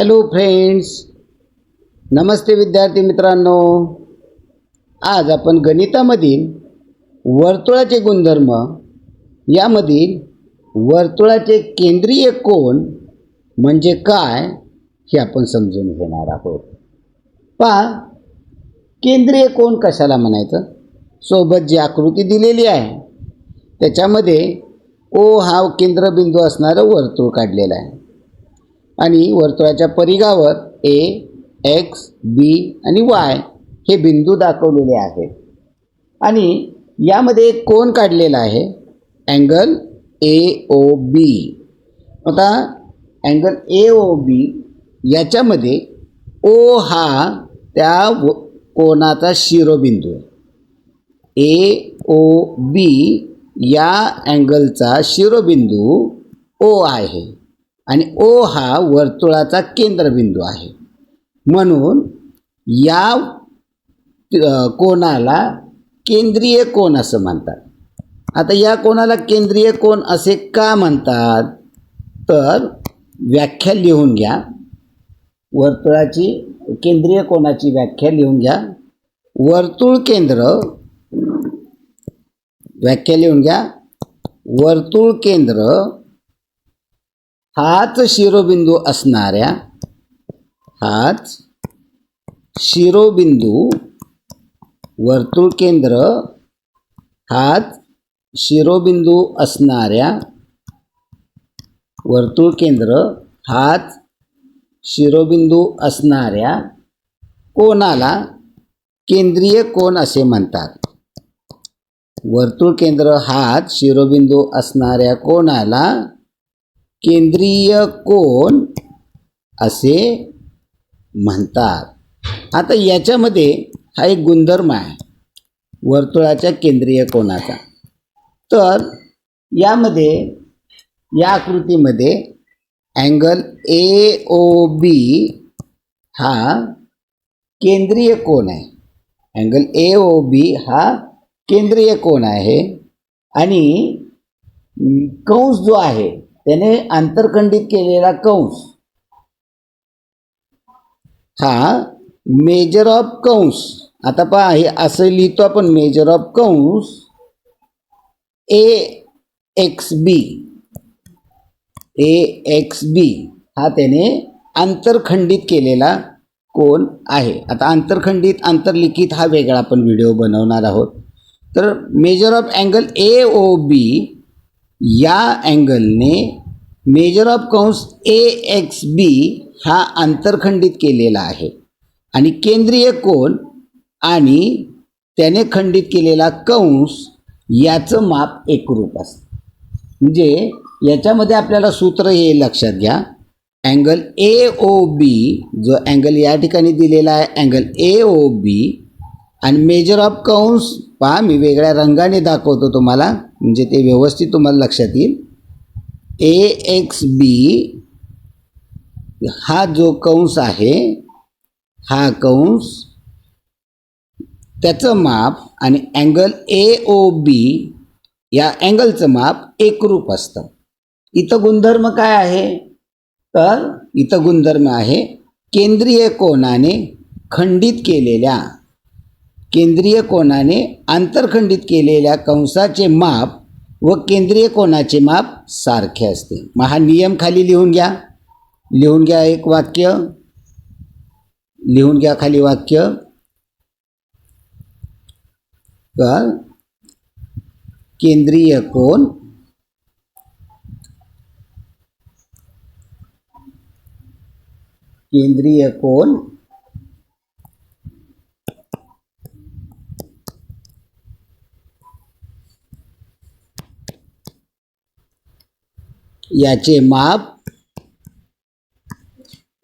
Hello friends नमस्ते विद्यार्थी मित्रांनो. आज आपण गणितामधील वर्तुळाचे गुणधर्म यामधील वर्तुळाचे केंद्रीय कोण म्हणजे काय हे आपण समजून घेणार आहोत. पहा केंद्रीय कोण कशाला म्हणायचं? सोबत जी आकृती दिलेली आहे त्याच्यामध्ये ओ हा केंद्रबिंदू असणारं वर्तुळ काढलेलं आहे. आणि वर्तुळाच्या परिघावर ए एक्स बी आणि वाय हे बिंदू दाखवलेले आहेत. आणि यामध्ये एक कोन काढलेला आहे? अँगल ए ओ बी आता अँगल ए ओ बी याच्यामध्ये ओ हा त्या व कोनाचा शिरोबिंदू आहे. ए ओ बी या अँगलचा शिरोबिंदू ओ आहे. आणि ओ हा वर्तुळाचा केंद्रबिंदू आहे. म्हणून या कोणाला केंद्रीय कोण असं म्हणतात? आता या कोणाला केंद्रीय कोण असे का म्हणतात? तर व्याख्या लिहून घ्या. वर्तुळाची केंद्रीय कोणाची व्याख्या लिहून घ्या. वर्तुळ केंद्र व्याख्या लिहून घ्या. वर्तुळ केंद्र हाच शिरोबिंदू असणाऱ्या हाच शिरोबिंदू वर्तुळ केंद्र हाच शिरोबिंदू असणाऱ्या वर्तुळ केंद्र हाच शिरोबिंदू असणाऱ्या कोणाला केंद्रीय कोण असे म्हणतात? वर्तुळ केंद्र हाच शिरोबिंदू असणाऱ्या कोणाला केंद्रीय कोण असे म्हणतात. आता याच्यामध्ये हा एक गुणधर्म आहे वर्तुळाच्या केंद्रीय कोणाचा तर यामध्ये या आकृतीमध्ये अँगल ए ओ बी हा केंद्रीय कोण आहे. अँगल ए ओ बी हा केंद्रीय कोण आहे आणि कंस जो आहे त्याने आंतरखंडित केलेला कंस. हा मेजर ऑफ कंस. आता पहा हे असं लिहितो आपण मेजर ऑफ कंस A X B A X बी हा त्याने आंतरखंडित केलेला कोण आहे. आता आंतरखंडित आंतरलिखित हा वेगळा आपण व्हिडिओ बनवणार आहोत. तर measure of angle A O B या अँगलने मेजर ऑफ कंस ए एक्स बी हा आंतरखंडित केलेला आहे. आणि केंद्रीय कोन आणि त्याने खंडित केलेला कंस याचं माप एकरूप असतं. म्हणजे याच्यामध्ये आपल्याला सूत्र हे लक्षात घ्या. अँगल ए ओ बी जो अँगल या ठिकाणी दिलेला आहे अँगल ए ओ बी आणि मेजर ऑफ कंस पहा मी वेगळ्या रंगाने दाखवतो तुम्हाला. म्हणजे ते व्यवस्थित तुम्हाला लक्षात येईल. ए एक्स बी हा जो कंस आहे हा कंस त्याचं माप आणि अँगल ए ओ बी या अँगलचं माप एकरूप असतं. इथं गुणधर्म काय आहे? तर इथं गुणधर्म आहे केंद्रीय कोनाने खंडित केलेल्या केंद्रीय कोनाने आंतरखंडित केलेल्या कंसाचे माप व केंद्रीय कोनाचे माप सारखे असते. मग हा नियम खाली लिहून घ्या. लिहून घ्या एक वाक्य. लिहून घ्या खाली वाक्य. केंद्रीय कोण केंद्रीय कोण याचे माप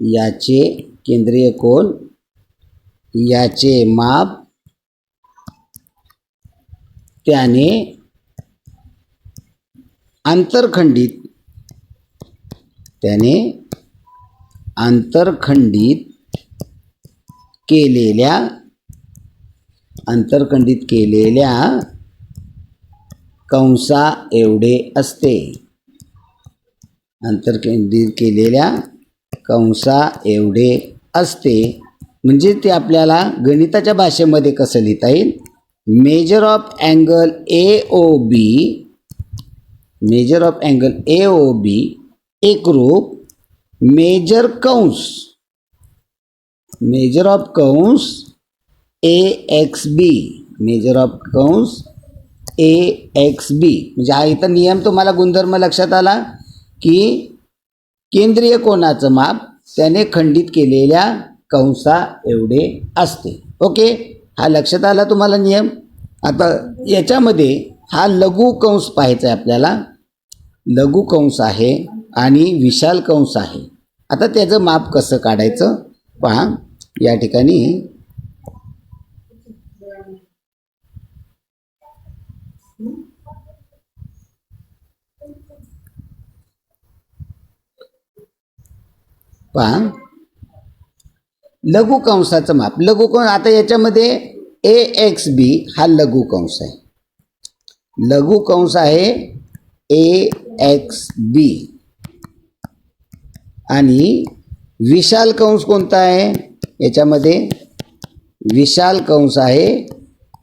याचे केंद्रीय कोण याचे माप त्याने आंतरखंडित त्याने आंतरखंडित केलेल्या आंतरखंडित केलेल्या कंसा एवढे असते. आंतरकेंद्रित केलेल्या कंसा एवढे असते. म्हणजे ते आपल्याला गणिताच्या भाषेमध्ये कसं लिहिता येईल? Measure of angle A O B measure of angle A O B एकरूप मेजर कंस मेजर ऑफ कंस A X B measure of कंस ए एक्स बी म्हणजे हा इथं नियम तुम्हाला गुणधर्म लक्षात आला? की केंद्रीय कोणाचं माप त्याने खंडित केलेल्या कंसा एवढे असते. ओके? हा लक्षात आला तुम्हाला नियम? आता याच्यामध्ये हा लघु कंस पाहायचा आहे आपल्याला. लघु कंस आहे आणि विशाल कंस आहे. आता त्याचं माप कसं काढायचं? पहा या ठिकाणी पहा. लघु कंसाचं माप. लघुकंस आता याच्यामध्ये ए एक्स बी हा लघु कंस आहे. लघु कंस आहे ए एक्स बी आणि विशाल कंस कोणता आहे? याच्यामध्ये विशाल कंस आहे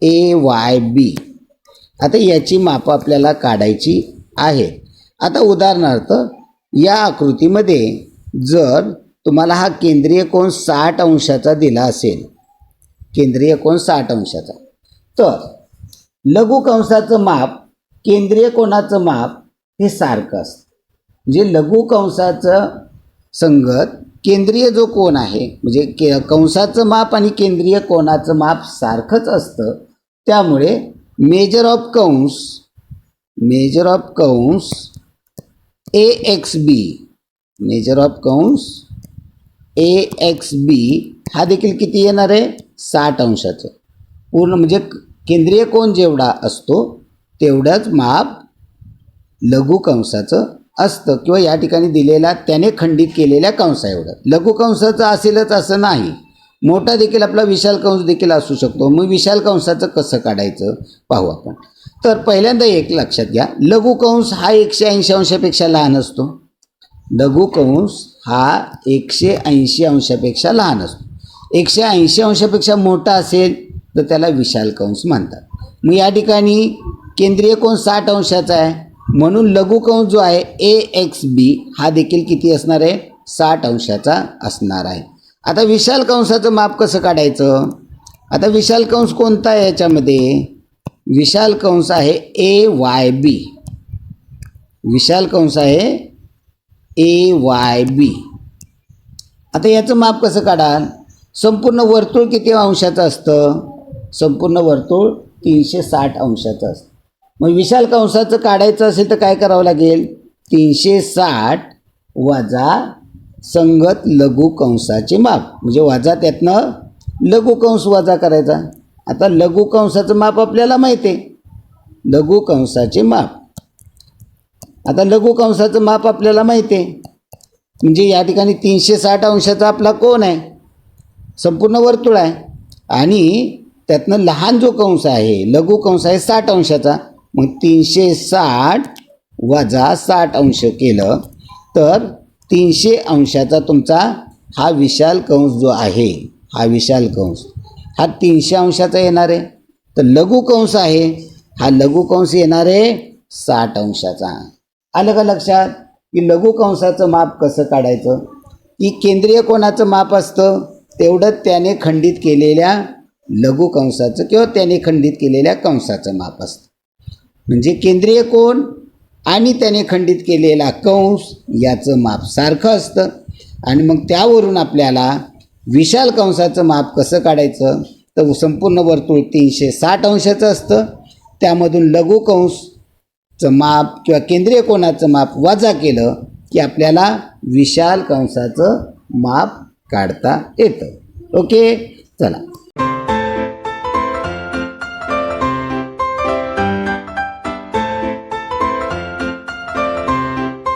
ए वाय बी आता याची मापं आपल्याला काढायची आहेत आता उदाहरणार्थ या आकृतीमध्ये जर तुम्हाला हा केंद्रीय कोण साठ अंशाचा दिला असेल. केंद्रीय कोण साठ अंशाचा. तर लघु कंसाचं माप केंद्रीय कोणाचं माप हे सारखं असतं. म्हणजे लघु कंसाचं संगत केंद्रीय जो कोण आहे म्हणजे के कंसाचं माप आणि केंद्रीय कोणाचं माप सारखंच असतं. त्यामुळे मेजर ऑफ कंस मेजर ऑफ कंस A X B measure of कंस ए एक्स बी हा देखील किती येणार आहे? साठ अंशाचं. पूर्ण म्हणजे केंद्रीय कोण जेवढा असतो तेवढंच माप लघु कंसाचं असतं. किंवा या ठिकाणी दिलेला त्याने खंडित केलेल्या कंसा एवढं. लघु कंसाचं असेलच असं नाही. मोठा देखील आपला विशाल कंस देखील असू शकतो. मग विशाल कंसाचं कसं काढायचं? पाहू आपण. तर पहिल्यांदा एक लक्षात घ्या. लघु कंस हा एकशे ऐंशी अंशापेक्षा लहान असतो. लघु कंस हा एकशे ऐंशी अंशापेक्षा लहान असतो. एकशे ऐंशी अंशापेक्षा मोठा असेल तर त्याला विशाल कंस म्हणतात. मग या ठिकाणी केंद्रीय कोण साठ अंशाचा आहे? म्हणून लघु कंस जो आहे ए एक्स बी हा देखील किती असणार आहे? साठ अंशाचा असणार आहे. आता विशाल कंसाचं माप कसं काढायचं? आता विशाल कंस कोणता आहे याच्यामध्ये? विशाल कंस आहे ए वाय बी. विशाल कंस आहे ए वाय बी आता याचं माप कसं काढाल? संपूर्ण वर्तुळ किती अंशाचं असतं? संपूर्ण वर्तुळ तीनशे साठ अंशाचं असतं. मग विशाल कंसाचं काढायचं असेल तर काय करावं लागेल? तीनशे साठ वजा संगत लघु कंसाचे माप. म्हणजे वजा त्यातनं लघु कंस वजा करायचा. आता लघु कंसाचं माप आपल्याला माहिती आहे. लघु कंसाचे माप. आता लघुकंसाचं माप आपल्याला माहिती आहे. म्हणजे या ठिकाणी तीनशे साठ अंशाचा आपला कोण आहे. संपूर्ण वर्तुळ आहे. आणि त्यातनं लहान जो कंस आहे लघु कंस आहे साठ अंशाचा. मग तीनशे साठ वजा साठ अंश केलं तर तीनशे अंशाचा तुमचा हा विशाल कंस जो आहे हा विशाल कंस हा तीनशे अंशाचा येणार आहे. तर लघु कंस आहे हा लघु कंस येणार आहे साठ अंशाचा. आलं का लक्षात की लघु कंसाचं माप कसं काढायचं? की केंद्रीय कोणाचं माप असतं? तेवढं त्याने खंडित केलेल्या लघु कंसाचं किंवा त्याने खंडित केलेल्या कंसाचं माप असतं. म्हणजे केंद्रीय कोण आणि त्याने खंडित केलेला कंस याचं माप सारखं असतं. आणि मग त्यावरून आपल्याला विशाल कंसाचं माप कसं काढायचं? तर संपूर्ण वर्तुळ तीनशे साठ अंशाचं असतं. त्यामधून लघु चं माप किंवा केंद्रीय कोणाचं माप वजा केलं की आपल्याला विशाल कंसाचं माप काढता येतं. ओके? चला.